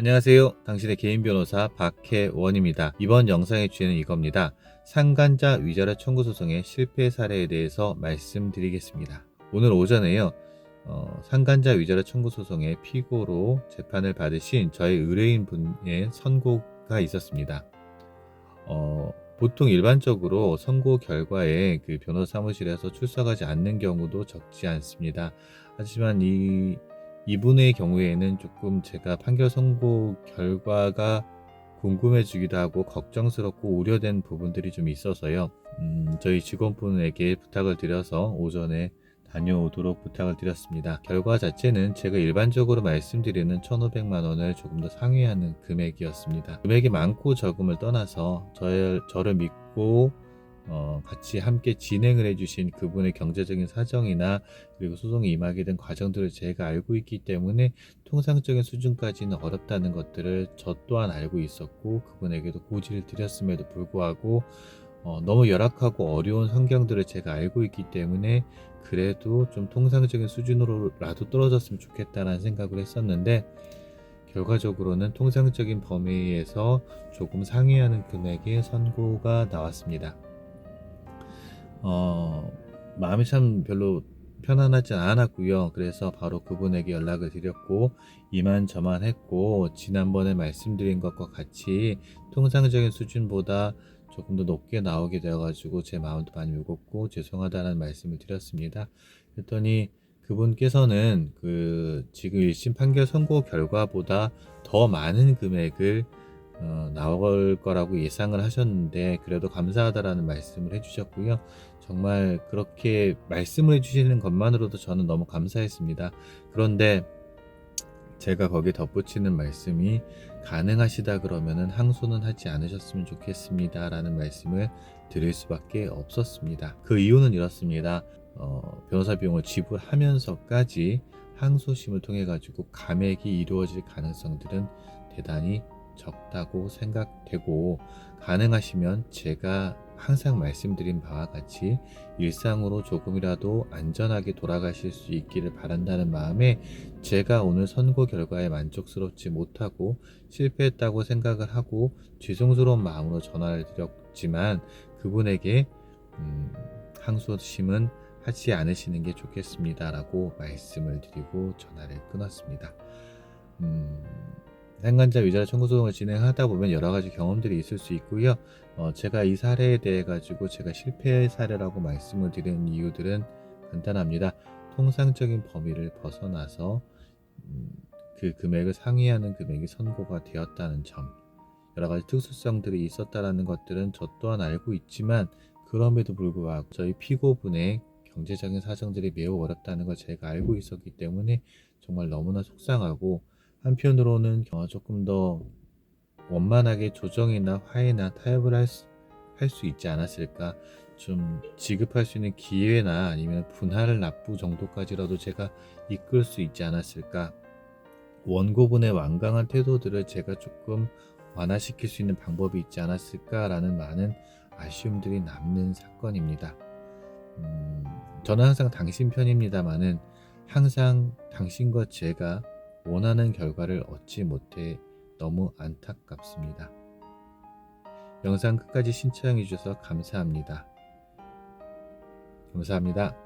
안녕하세요. 당신의 개인 변호사 박혜원입니다. 이번 영상의 주제는 이겁니다. 상간자 위자료 청구 소송의 실패 사례에 대해서 말씀드리겠습니다. 오늘 오전에요. 어, 상간자 위자료 청구 소송의 피고로 재판을 받으신 저희 의뢰인 분의 선고가 있었습니다. 어, 보통 일반적으로 선고 결과에 그 변호사 사무실에서 출석하지 않는 경우도 적지 않습니다. 하지만 이 이분의 경우에는 조금 제가 판결 선고 결과가 궁금해지기도 하고 걱정스럽고 우려된 부분들이 좀 있어서요. 음, 저희 직원분에게 부탁을 드려서 오전에 다녀오도록 부탁을 드렸습니다. 결과 자체는 제가 일반적으로 말씀드리는 1,500만 원을 조금 더 상회하는 금액이었습니다. 금액이 많고 적음을 떠나서 저를, 저를 믿고 어, 같이 함께 진행을 해주신 그분의 경제적인 사정이나 그리고 소송에 임하게 된 과정들을 제가 알고 있기 때문에 통상적인 수준까지는 어렵다는 것들을 저 또한 알고 있었고 그분에게도 고지를 드렸음에도 불구하고 어, 너무 열악하고 어려운 환경들을 제가 알고 있기 때문에 그래도 좀 통상적인 수준으로라도 떨어졌으면 좋겠다라는 생각을 했었는데 결과적으로는 통상적인 범위에서 조금 상회하는 금액의 선고가 나왔습니다. 어, 마음이 참 별로 편안하지 않았고요. 그래서 바로 그분에게 연락을 드렸고 이만저만 했고 지난번에 말씀드린 것과 같이 통상적인 수준보다 조금 더 높게 나오게 되어가지고 제 마음도 많이 무겁고 죄송하다는 말씀을 드렸습니다. 그랬더니 그분께서는 그 지금 1심 판결 선고 결과보다 더 많은 금액을 어, 나올 거라고 예상을 하셨는데 그래도 감사하다라는 말씀을 해주셨고요. 정말 그렇게 말씀을 해주시는 것만으로도 저는 너무 감사했습니다. 그런데 제가 거기에 덧붙이는 말씀이 가능하시다 그러면은 항소는 하지 않으셨으면 좋겠습니다. 라는 말씀을 드릴 수밖에 없었습니다. 그 이유는 이렇습니다. 어, 변호사 비용을 지불하면서까지 항소심을 통해 가지고 감액이 이루어질 가능성들은 대단히 적다고 생각되고 가능하시면 제가 항상 말씀드린 바와 같이 일상으로 조금이라도 안전하게 돌아가실 수 있기를 바란다는 마음에 제가 오늘 선고 결과에 만족스럽지 못하고 실패했다고 생각을 하고 죄송스러운 마음으로 전화를 드렸지만 그분에게 음, 항소심은 하지 않으시는 게 좋겠습니다라고 말씀을 드리고 전화를 끊었습니다. 음, 상간자 위자료 청구 소송을 진행하다 보면 여러 가지 경험들이 있을 수 있고요. 어, 제가 이 사례에 대해 가지고 제가 실패 사례라고 말씀을 드리는 이유들은 간단합니다. 통상적인 범위를 벗어나서 음, 그 금액을 상회하는 금액이 선고가 되었다는 점, 여러 가지 특수성들이 있었다라는 것들은 저 또한 알고 있지만 그럼에도 불구하고 저희 피고분의 경제적인 사정들이 매우 어렵다는 걸 제가 알고 있었기 때문에 정말 너무나 속상하고 한편으로는 어, 조금 더 원만하게 조정이나 화해나 타협을 할 수, 있지 않았을까 좀 지급할 수 있는 기회나 아니면 분할을 납부 정도까지라도 제가 이끌 수 있지 않았을까 원고분의 완강한 태도들을 제가 조금 완화시킬 수 있는 방법이 있지 않았을까라는 많은 아쉬움들이 남는 사건입니다. 음, 저는 항상 당신 편입니다만은 항상 당신과 제가 원하는 결과를 얻지 못해 너무 안타깝습니다. 영상 끝까지 신청해 주셔서 감사합니다. 감사합니다.